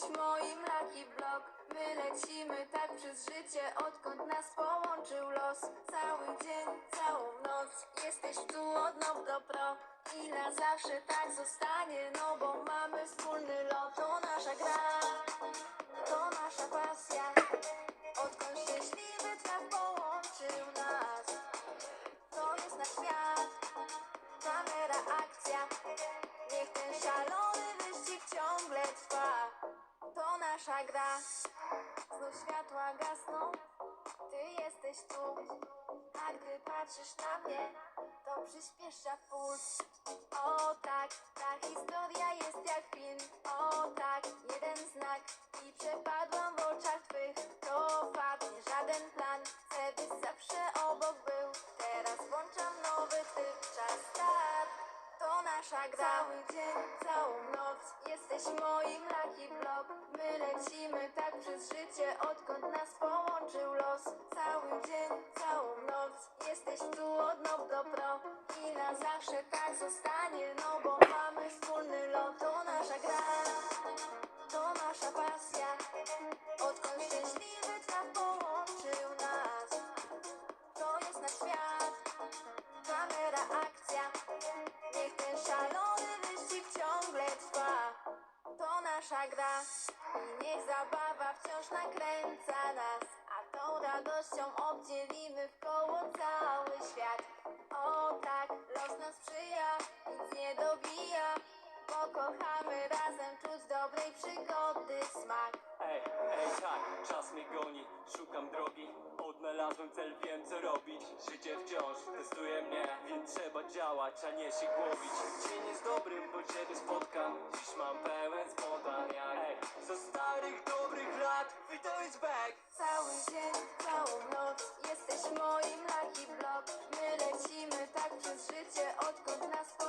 Jesteś moim lucky block My lecimy tak przez życie Odkąd nas połączył los. Cały dzień, całą noc Jesteś tu od noc do pro. I na zawsze tak zostanie No bo mamy wspólny lot. To nasza gra To nasza pasja. Odkąd szczęśliwy traf połączył nas. To jest nasz świat Kamera, akcja. Niech ten szalony wyścig ciągle trwa nasza gra. Znów światła gasną. Ty jesteś tu. A gdy patrzysz na mnie To przyspiesza puls. O tak, ta historia jest jak film. O tak, jeden znak Cały dzień, całą noc Jesteś moim lucky block My lecimy tak przez życie Odkąd nas połączył los. Cały dzień, całą noc Jesteś tu od do pro. I na zawsze tak zostanie No bo nasza gra. Niech zabawa wciąż nakręca nas. A tą radością obdzielimy w koło cały świat. O tak, los nam sprzyja, nic nie dobija. Bo kochamy razem czuć dobrej przygody smak. Ej, ej tak, czas mnie goni, szukam drogi Odnalazłem cel, wiem co robić. Życie wciąż testuje mnie Więc trzeba działać, a nie się głowić Vito is back! Cały dzień, całą noc Jesteś moim lucky block My lecimy tak przez życie Odkąd nas